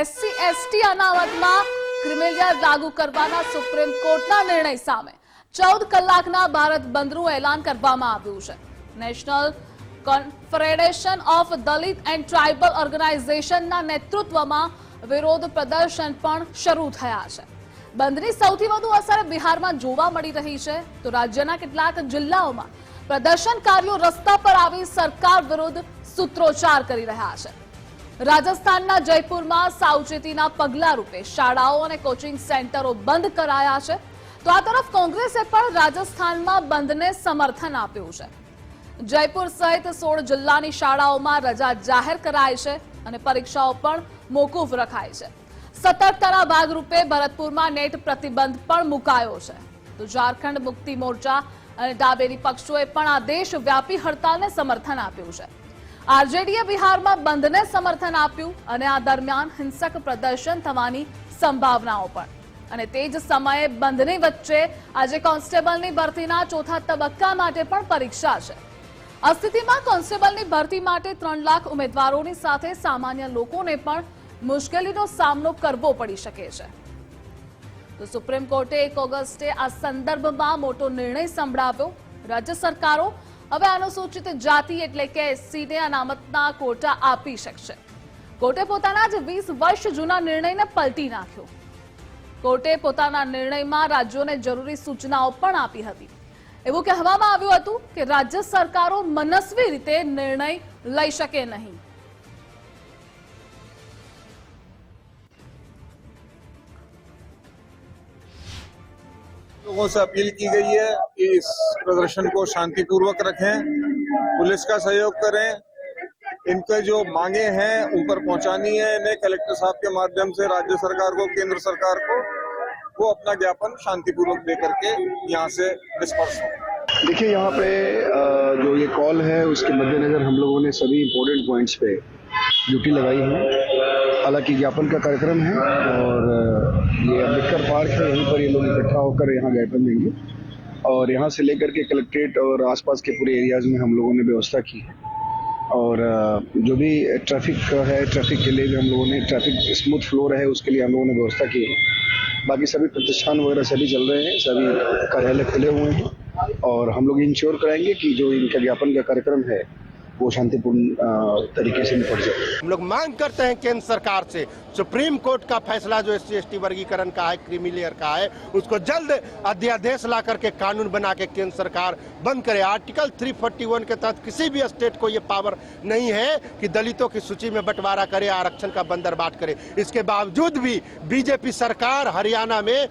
SC ST અનામતમાં criminal લાગુ કરવાના supreme કોર્ટના નિર્ણય સામે. ચૌદ કલાકના ભારત બંધનું એલાન કરવામાં આવ્યું છે. National confederation of Dalit and tribal ઓર્ગેનાઇઝેશનના નેતૃત્વમાં વિરોધ પ્રદર્શન પણ શરૂ થયા છે. બંધની સૌથી વધુ અસર બિહારમાં જોવા મળી રહી છે. તો રાજ્યના કેટલાક જિલ્લાઓમાં પ્રદર્શનકારીઓ રસ્તા પર આવી સરકાર વિરુદ્ધ સૂત્રોચ્ચાર કરી રહ્યા છે. રાજસ્થાનના જયપુરમાં સાવચેતીના પગલા રૂપે શાળાઓ અને કોચિંગ સેન્ટરો બંધ કરાયા છે. તો આ તરફ કોંગ્રેસે પણ રાજસ્થાનમાં બંધને સમર્થન આપ્યું છે. જયપુર સહિત સોળ જિલ્લાની શાળાઓમાં રજા જાહેર કરાઈ છે અને પરીક્ષાઓ પણ મોકૂફ રખાય છે. સતર્કતાના ભાગરૂપે ભરતપુરમાં નેટ પ્રતિબંધ પણ મુકાયો છે. તો ઝારખંડ મુક્તિ મોરચા અને ડાબેરી પક્ષોએ પણ આ દેશવ્યાપી હડતાલને સમર્થન આપ્યું છે. આરજેડીએ બિહારમાં બંધને સમર્થન આપ્યું અને આ દરમિયાન હિંસક પ્રદર્શન થવાની સંભાવનાઓ પણ. અને તે જ સમયે બંધની વચ્ચે આજે કોન્સ્ટેબલની ભરતીના ચોથા તબક્કા માટે પણ પરીક્ષા છે. આ સ્થિતિમાં કોન્સ્ટેબલની ભરતી માટે ત્રણ લાખ ઉમેદવારોની સાથે સામાન્ય લોકોને પણ મુશ્કેલીનો સામનો કરવો પડી શકે છે. તો સુપ્રીમ કોર્ટે એક ઓગસ્ટે આ સંદર્ભમાં મોટો નિર્ણય સંભળાવ્યો. રાજ્ય સરકારો હવે અનુસૂચિત જાતિ એટલે કે એસસીને અનામતના કોટા આપી શકશે. કોર્ટે પોતાના જ વીસ વર્ષ જૂના નિર્ણયને પલટી નાખ્યો. કોર્ટે પોતાના નિર્ણયમાં રાજ્યોને જરૂરી સૂચનાઓ પણ આપી હતી. એવું કહેવામાં આવ્યું હતું કે રાજ્ય સરકારો મનસ્વી રીતે નિર્ણય લઈ શકે નહીં. लोगों से अपील की गई है कि इस प्रदर्शन को शांतिपूर्वक रखें, पुलिस का सहयोग करें। इनके जो मांगे हैं, ऊपर पहुंचानी है इन्हें कलेक्टर साहब के माध्यम से, राज्य सरकार को, केंद्र सरकार को, वो अपना ज्ञापन शांतिपूर्वक दे करके यहाँ से डिस्पर्स हो। देखिए, यहाँ पे जो ये कॉल है, उसके मद्देनजर हम लोगों ने सभी इम्पोर्टेंट पॉइंट्स पे ड्यूटी लगाई है। हालाँकि ज्ञापन का कार्यक्रम है और ये अंबेडकर पार्क है यहीं पर ये लोग इकट्ठा होकर यहाँ ज्ञापन देंगे और यहाँ से लेकर के कलेक्ट्रेट और आसपास के पूरे एरियाज़ में हम लोगों ने व्यवस्था की है। और जो भी ट्रैफ़िक है, ट्रैफ़िक के लिए भी हम लोगों ने ट्रैफ़िक स्मूथ फ्लो रहे, उसके लिए हम लोगों ने व्यवस्था की है। बाकी सभी प्रतिष्ठान वगैरह सभी चल रहे हैं, सभी कार्यालय खुले हुए हैं। और हम लोग इंश्योर कराएँगे कि जो इनका ज्ञापन का कार्यक्रम है वो शांतिपूर्ण तरीके से निपट जाए। हम लोग मांग करते हैं केंद्र सरकार से, सुप्रीम कोर्ट का फैसला जो एस सी वर्गीकरण का है क्रीमी लेयर का है, उसको जल्द अध्यादेश ला करके कानून बना के केंद्र सरकार बंद करे। आर्टिकल 341 के तहत किसी भी स्टेट को ये पावर नहीं है कि दलितों की सूची में बंटवारा करे, आरक्षण का बंदरबाट करे। इसके बावजूद भी बीजेपी सरकार हरियाणा में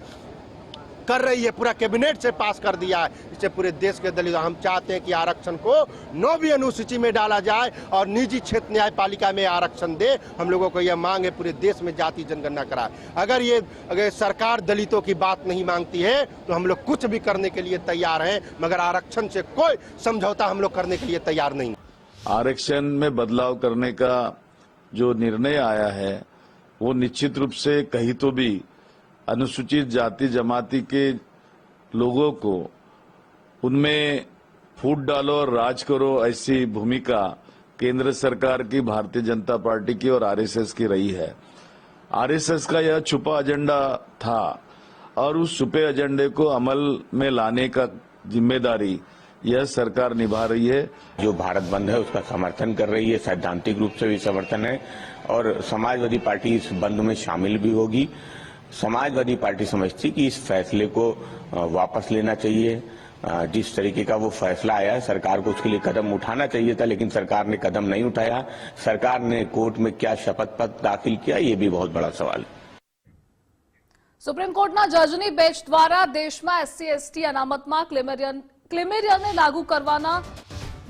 कर रही है, पूरा कैबिनेट से पास कर दिया है। इससे पूरे देश के दलित, हम चाहते हैं कि आरक्षण को नौ भी अनुसूची में डाला जाए और निजी क्षेत्र न्यायपालिका में आरक्षण दे। हम लोगों को यह मांग है, पूरे देश में जाति जनगणना कराए। अगर ये, अगर सरकार दलितों की बात नहीं मांगती है तो हम लोग कुछ भी करने के लिए तैयार हैं, मगर आरक्षण से कोई समझौता हम लोग करने के लिए तैयार नहीं। आरक्षण में बदलाव करने का जो निर्णय आया है, वो निश्चित रूप से कहीं तो भी अनुसूचित जाति जमाति के लोगों को उनमें फूट डालो और राज करो ऐसी भूमिका केंद्र सरकार की, भारतीय जनता पार्टी की और आरएसएस की रही है। आरएसएस का यह छुपा एजेंडा था और उस छुपे एजेंडे को अमल में लाने का ज़िम्मेदारी यह सरकार निभा रही है। जो भारत बंद है, उसका समर्थन कर रही है, सैद्धांतिक रूप से भी समर्थन है और समाजवादी पार्टी इस बंद में शामिल भी होगी। समाजवादी पार्टी समझती कि इस फैसले को अ, वापस लेना चाहिए अ, जिस तरीके का वो फैसला आया है सरकार को उसके लिए कदम उठाना चाहिए था लेकिन सरकार ने कदम नहीं उठाया सरकार ने कोर्ट में क्या शपथ पत्र दाखिल किया ये भी बहुत बड़ा सवाल है સુપ્રીમ કોર્ટના જજની બેન્ચ દ્વારા દેશમાં એસસી એસટી અનામતમાં ક્લેમેરિયન ક્લેમેરિયનને લાગુ કરવાના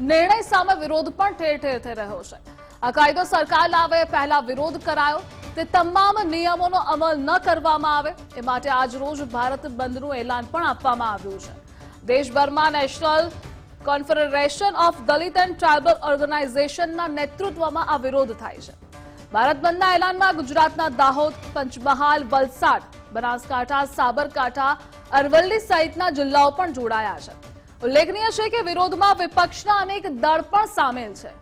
નિર્ણય સામે વિરોધ પણ ઠેર ઠેર થઈ રહ્યો છે આ કાયદો સરકાર લાવે એ પહેલા વિરોધ કરાયો તે તમામ નિયમોનો અમલ ન કરવામાં આવે, એ માટે આજ રોજ ભારત બંધનું એલાન પણ આપવામાં આવ્યું છે. દેશભરમાં national confederation of Dalit and tribal ઓર્ગેનાઇઝેશનના નેતૃત્વમાં આ વિરોધ થાય છે. ભારત બંધના એલાનમાં ગુજરાતના દાહોદ, પંચમહાલ, વલસાડ, બનાસકાંઠા, સાબરકાંઠા, અરવલ્લી સહિતના જિલ્લાઓ પણ જોડાયા છે. ઉલ્લેખનીય છે કે વિરોધમાં વિપક્ષના અનેક દળ પણ સામેલ છે.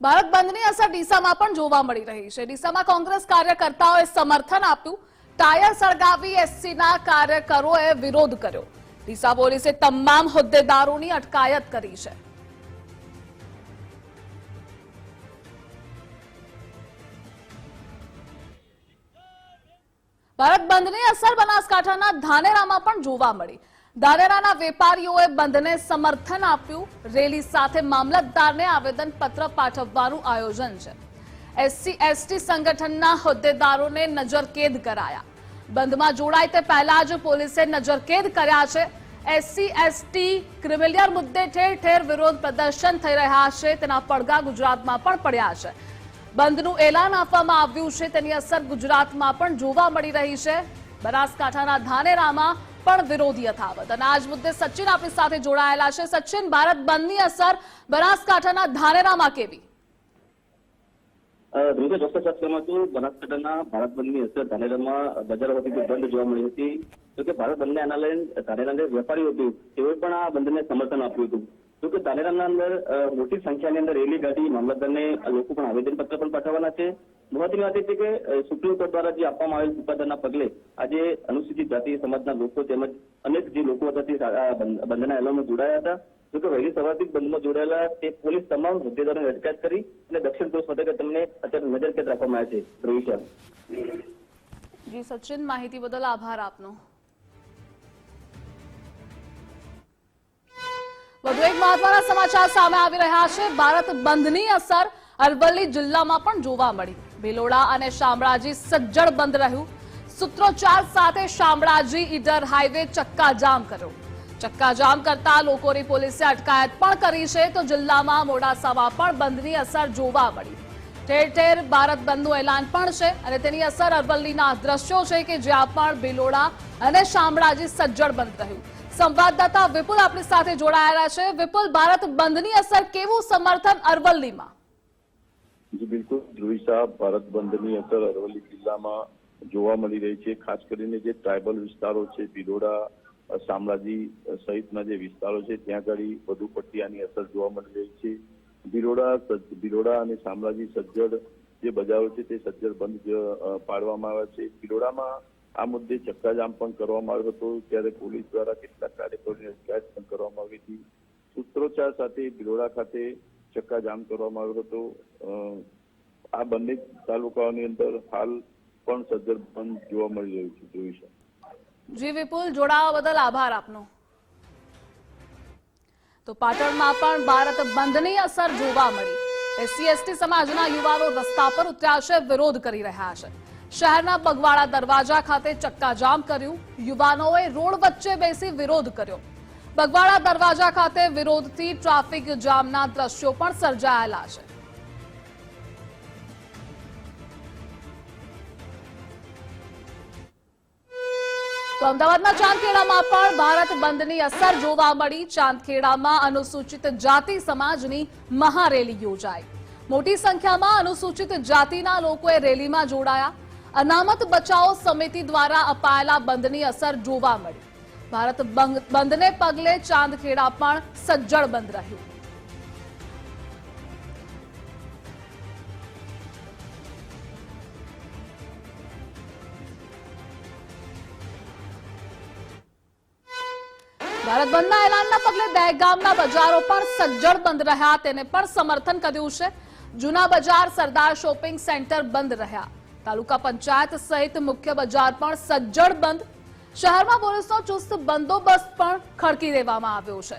ભારત બંધની અસર ડીસામાં પણ જોવા મળી રહી છે. ડીસામાં કોંગ્રેસ કાર્યકર્તાઓએ સમર્થન આપ્યું. ટાયર સળગાવી એસસીના કાર્યકરોએ વિરોધ કર્યો. ડીસા પોલીસે તમામ હોદ્દેદારોની અટકાયત કરી છે. ભારત બંધની અસર બનાસકાંઠાના ધાનેરામાં પણ જોવા મળી. ધાનેરાના વેપારીઓએ બંધને સમર્થન આપ્યું. રેલી સાથે મામલતદારને આવેદન પત્ર પાઠવવાનું આયોજન છે. એસસી, એસટી સંગઠનના હોદ્દેદારોને નજરકેદ કરાયા. બંધમાં જોડાય તે પહેલા જ પોલીસે નજરકેદ કર્યા છે. એસસી, એસટી ક્રિમિલિયર મુદ્દે ઠેર ઠેર વિરોધ પ્રદર્શન થઈ રહ્યા છે. તેના પડઘા ગુજરાતમાં પણ પડ્યા છે. બંધનું એલાન આપવામાં આવ્યું છે. તેની અસર ગુજરાતમાં પણ જોવા મળી રહી છે. બનાસકાંઠાના ધાનેરામાં પણ વિરોધી યથાવત. અને આજ મુદ્દે સચિન આપણી સાથે જોડાયેલા છે. સચિન, ભારત બંધની અસર બનાસકાંઠાના ધાનેરામાં કેવી? ભારત બંધ જોવા મળી હતી. ભારત બંધને આના લઈને ધાનેરાના વેપારીઓ હતું, તેઓએ પણ બંધને સમર્થન આપ્યું હતું. જો કે ધાનેરાના અંદર મોટી સંખ્યાની અંદર રેલી કાઢી મામલતદારને લોકો પણ આવેદનપત્ર પણ પાઠવવાના છે. મહત્વની વાત એ છે કે સુપ્રીમ કોર્ટ દ્વારા જે આપવામાં આવેલ ચુકાદાના પગલે આજે અનુસૂચિત જાતિ સમાજના લોકો તેમજ અનેક જે લોકો હતા બંધના એલાનમાં જોડાયા હતા. જોકે વહેલી સવારથી બંધમાં જોડાયેલા તે પોલીસ તમામ હોદ્દેદારોની અટકાયત કરી અને દક્ષિણ પોલીસ મથકે તેમને અત્યારે નજરકેદ રાખવામાં આવ્યા છે. રોહિત જી, સચિન, માહિતી બદલ આભાર આપનો. વધુ એક મહત્વના સમાચાર સામે આવી રહ્યા છે. ભારત બંધની અસર અરવલ્લી જિલ્લામાં પણ જોવા મળી. ભિલોડા અને શામળાજી સજ્જડ બંધ રહ્યું. સૂત્રોચ્ચાર સાથે શામળાજી ઈડર હાઈવે ચક્કાજામ કર્યો. ચક્કાજામ કરતા લોકોની પોલીસે અટકાયત પણ કરી છે તો જિલ્લામાં મોડાસામાં પણ બંધની અસર જોવા મળી. ઠેર ઠેર ભારત બંધનું એલાન પણ છે અને તેની અસર અરવલ્લીના દ્રશ્યો છે કે જ્યાં પણ ભિલોડા અને શામળાજી સજ્જડ બંધ રહ્યું. સંવાદદાતા વિપુલ આપણી સાથે જોડાયેલા છે. વિપુલ, ભારત બંધની અસર કેવું સમર્થન અરવલ્લીમાં? જી, બિલકુલ. ધ્રુવી સાહેબ, ભારત બંધની અસર અરવલ્લી જિલ્લામાં જોવા મળી રહી છે. ખાસ કરીને જે ટ્રાયબલ વિસ્તારો છે ભિલોડા શામળાજી સહિતના જે વિસ્તારો છે, ત્યાં આગળ વધુ પડતી આની અસર જોવા મળી રહી છે. બિરોડા બિરોડા અને શામળાજી સજ્જડ જે બજારો છે, તે સજ્જડ બંધ પાડવામાં આવ્યા છે. ભિલોડામાં આ મુદ્દે ચક્કાજામ પણ કરવામાં આવ્યો હતો. ત્યારે પોલીસ દ્વારા કેટલાક કાર્યકરોની અટકાયત પણ કરવામાં આવી હતી. સૂત્રોચ્ચાર સાથે ભિલોડા ખાતે ચક્કાજામ કરવામાં આવ્યો હતો. આ બંને તાલુકાઓની અંદર હાલ પણ સજ્જર બંધ જોવા મળી રહ્યું છે. જોઈ છે જી વિપુલ, જોડાવા બદલ આભાર આપનો. તો પાટણમાં પણ ભારત બંધની અસર જોવા મળી. એસસી, એસટી સમાજના યુવાનો રસ્તા પર ઉતર્યા છે, વિરોધ કરી રહ્યા છે. શહેરના બગવાડા દરવાજા ખાતે ચક્કાજામ કર્યું. યુવાનોએ રોડ વચ્ચે બેસી વિરોધ કર્યો. બગવાડા દરવાજા ખાતે વિરોધથી ટ્રાફિક જામના દ્રશ્યો પણ સર્જાયેલા છે. તો અમદાવાદના ચાંદખેડામાં પણ ભારત બંધની અસર જોવા મળી. ચાંદખેડામાં અનુસૂચિત જાતિ સમાજની મહારેલી યોજાઈ. મોટી સંખ્યામાં અનુસૂચિત જાતિના લોકોએ રેલીમાં જોડાયા. અનામત બચાવ સમિતિ દ્વારા અપાયેલા બંધની અસર જોવા મળી. ભારત બંધ- બંધને પગલે ચાંદખેડા પણ સજ્જડ બંધ રહ્યું. ભારત બંધના એલાનના પગલે દહેગામના બજારો પણ સજ્જડ બંધ રહ્યા, તેને પણ સમર્થન કર્યું છે. જૂના બજાર સરદાર શોપિંગ સેન્ટર બંધ રહ્યા. તાલુકા પંચાયત સહિત મુખ્ય બજાર પણ સજ્જડ બંધ. શહેરમાં પોલીસનો ચુસ્ત બંદોબસ્ત પણ ખડકી દેવામાં આવ્યો છે.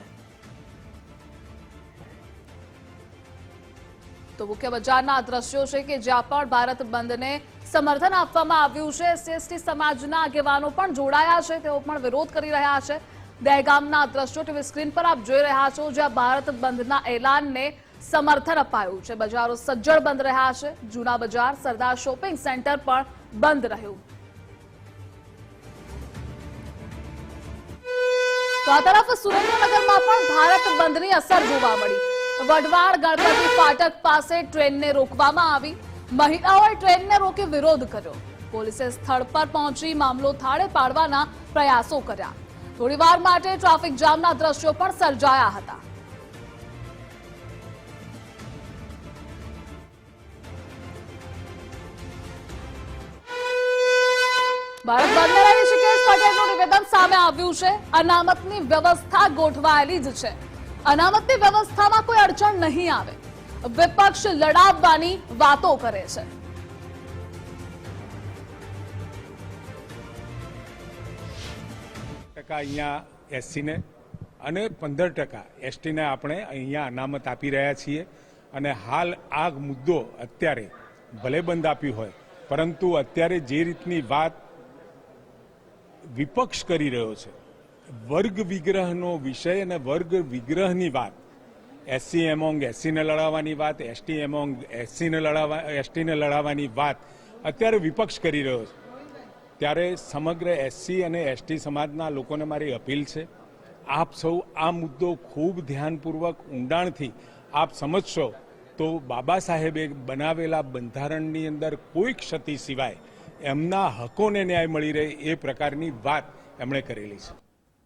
તો મુખ્ય બજારના દ્રશ્યો છે કે જ્યાં પણ ભારત બંધને સમર્થન આપવામાં આવ્યું છે એસટી સમાજના આગેવાનો પણ જોડાયા છે, તેઓ પણ વિરોધ કરી રહ્યા છે. દહેગામના દ્રશ્યો ટીવી સ્ક્રીન પર આપ જોઈ રહ્યા છો જ્યાં ભારત બંધના એલાનને સમર્થન અપાયું છે. બજારો સજ્જડ બંધ રહ્યા છે. જૂના બજાર, સરદાર શોપિંગ સેન્ટર પણ બંધ રહ્યું. તો આ તરફ સુરેન્દ્રનગરમાં પણ ભારત બંધની અસર જોવા મળી. વઢવાણ, ગણપતિ ફાટક પાસે ટ્રેનને રોકવામાં આવી. મહિલાઓએ ટ્રેનને રોકી વિરોધ કર્યો. પોલીસે સ્થળ પર પહોંચી મામલો થાળે પાડવાના પ્રયાસો કર્યા. થોડીવાર માટે ટ્રાફિક જામના દ્રશ્યો પણ સર્જાયા હતા. ભારત બંધને લઈને ઋષિકેશ પટેલનું નિવેદન સામે આવ્યું છે. અનામતની વ્યવસ્થા ગોઠવાયેલી જ છે. અનામતની વ્યવસ્થામાં કોઈ અડચણ નહીં આવે. વિપક્ષ લડાવવાની વાતો કરે છે. ટકા અહીંયા એસસીને અને પંદર ટકા એસટીને આપણે અહીંયા અનામત આપી રહ્યા છીએ. અને હાલ આ મુદ્દો અત્યારે ભલે બંધ આપ્યું હોય, પરંતુ અત્યારે જે રીતની વાત વિપક્ષ કરી રહ્યો છે. વર્ગ વિગ્રહનો વિષય અને વર્ગ વિગ્રહની વાત. એસસી એમોંગ એસસીને લડાવવાની વાત એસટી એમોંગ એસસીને લડાવવા એસટીને લડાવવાની વાત અત્યારે વિપક્ષ કરી રહ્યો છે. ત્યારે સમગ્ર એસસી અને એસટી સમાજના લોકોને મારી અપીલ છે, આપ સૌ આ મુદ્દો ખૂબ ધ્યાનપૂર્વક ઊંડાણથી આપ સમજશો તો બાબા સાહેબે બનાવેલા બંધારણની અંદર કોઈ ક્ષતિ સિવાય એમના હકોને ન્યાય મળી રહે એ પ્રકારની વાત એમણે કરેલી છે.